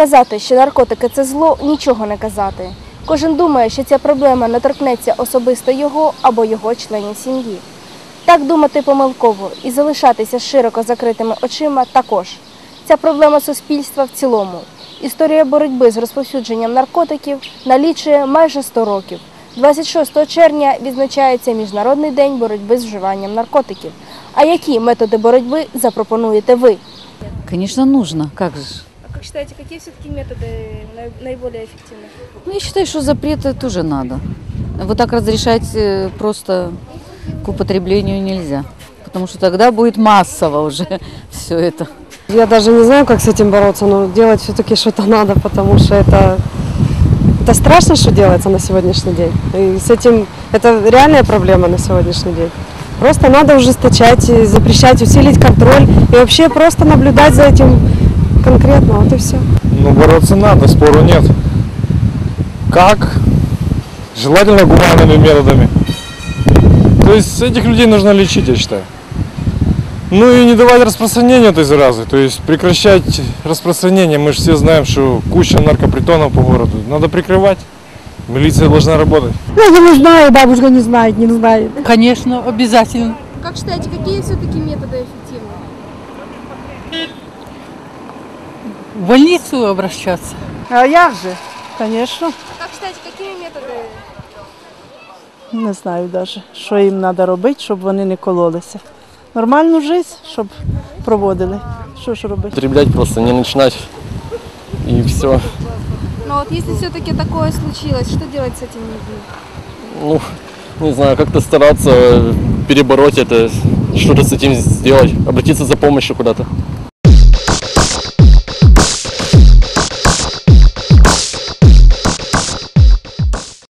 Казати, що наркотики це зло, нічого не казати. Кожен думає, що ця проблема не торкнеться особисто його або його членів сім'ї. Так думати помилково і залишатися широко закритими очима також. Ця проблема суспільства в цілому. Історія боротьби з розповсюдженням наркотиків налічує майже 100 років. 26 червня відзначається Міжнародний день боротьби з вживанням наркотиків. А які методи боротьби запропонуєте ви? Конечно, нужно. Как же? Как считаете, какие все-таки методы наиболее эффективны? Ну, я считаю, что запреты тоже надо. Вот так разрешать э, просто к употреблению нельзя. Потому что тогда будет массово уже все это. Я даже не знаю, как с этим бороться, но делать все-таки что-то надо, потому что это, это страшно, что делается на сегодняшний день. И с этим это реальная проблема на сегодняшний день. Просто надо ужесточать, запрещать, усилить контроль и вообще просто наблюдать за этим конкретно, вот и все. Ну, бороться надо, спору нет. Как? Желательно гуманными методами. То есть этих людей нужно лечить, я считаю. Ну и не давать распространения этой заразы, то есть прекращать распространение. Мы же все знаем, что куча наркопритонов по городу. Надо прикрывать. Милиция должна работать. Я не знаю, бабушка не знает, не знает. Конечно, обязательно. Как считаете, какие все-таки методы эффективны? В больницу обращаться. А як же? Конечно. Как считаете, какими методы? Не знаю навіть, що їм треба робити, щоб вони не кололися. Нормальну життя, щоб проводили. Що ж робити? употреблять просто, не начинать. И все. Ну вот если все-таки такое случилось, что делать с этими людьми? Ну, не знаю, как-то стараться перебороть это, что-то с этим сделать, обратиться за помощью куда-то.